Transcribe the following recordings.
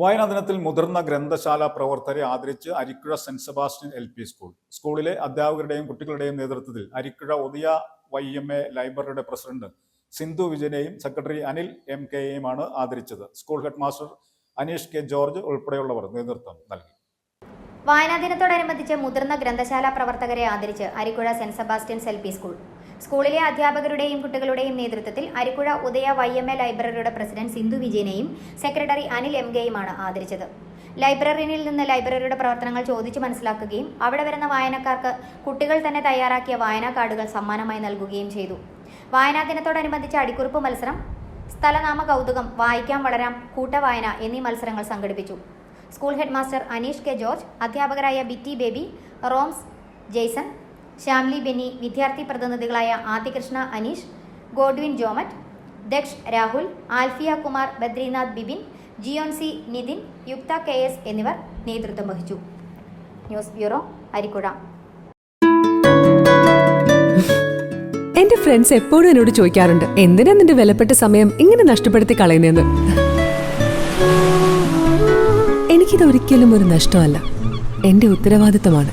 വായനാ ദിനത്തിൽ മുതിർന്ന ഗ്രന്ഥശാല പ്രവർത്തകരെ ആദരിച്ച് Arikkuzha saint Sebastian L P school. സ്കൂളിലെ അധ്യാപകരുടെയും കുട്ടികളുടെയും നേതൃത്വത്തിൽ Arikkuzha Udaya Y M A ലൈബ്രറിയുടെ പ്രസിഡന്റ് സിന്ധു വിജയനെയും സെക്രട്ടറി അനിൽ എം കെയെയുമാണ് ആദരിച്ചത്. School head master Aneesh K George ഉൾപ്പെടെയുള്ളവർ നേതൃത്വം നൽകി. വായനാ ദിനത്തോടനുബന്ധിച്ച് മുതിർന്ന ഗ്രന്ഥശാല പ്രവർത്തകരെ ആദരിച്ച് Arikkuzha saint Sebastian's L P school. സ്കൂളിലെ അധ്യാപകരുടെയും കുട്ടികളുടെയും നേതൃത്വത്തിൽ Arikkuzha Udaya Y M A ലൈബ്രറിയുടെ പ്രസിഡന്റ് സിന്ധു വിജയനെയും സെക്രട്ടറി അനിൽ എം കെയുമാണ് ആദരിച്ചത്. ലൈബ്രറിയിൽ നിന്ന് ലൈബ്രറിയുടെ പ്രവർത്തനങ്ങൾ ചോദിച്ചു മനസ്സിലാക്കുകയും അവിടെ വരുന്ന വായനക്കാർക്ക് കുട്ടികൾ തന്നെ തയ്യാറാക്കിയ വായനാ കാർഡുകൾ സമ്മാനമായി നൽകുകയും ചെയ്തു. വായനാ ദിനത്തോടനുബന്ധിച്ച് അടിക്കുറിപ്പ് മത്സരം സ്ഥലനാമ കൗതുകം വായിക്കാം വളരാം കൂട്ടവായന എന്നീ മത്സരങ്ങൾ സംഘടിപ്പിച്ചു. School head master Aneesh K George അധ്യാപകരായ ബിറ്റി ബേബി റോംസ് ജെയ്സൺ ശ്യാംലി ബെന്നി വിദ്യാർത്ഥി പ്രതിനിധികളായ Adikrishna Aneesh Godwin Jomet Daksh Rahul Alphia Kumar Badrinath Bibin Jion C Nithin Yuktha K S എന്നിവർ നേതൃത്വം വഹിച്ചു. ന്യൂസ് ബ്യൂറോ അരിക്കുഴ എന്റെ ഫ്രണ്ട്സ് എപ്പോഴും എന്നോട് ചോദിക്കാറുണ്ട് എന്തിനാ നിന്റെ വിലപ്പെട്ട സമയം ഇങ്ങനെ നഷ്ടപ്പെടുത്തി കളയുന്നതെന്ന്? എനിക്കിത് ഒരിക്കലും ഒരു നഷ്ടമല്ല. എന്റെ ഉത്തരവാദിത്തമാണ്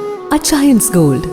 അച്ചായൻസ് ഗോൾഡ്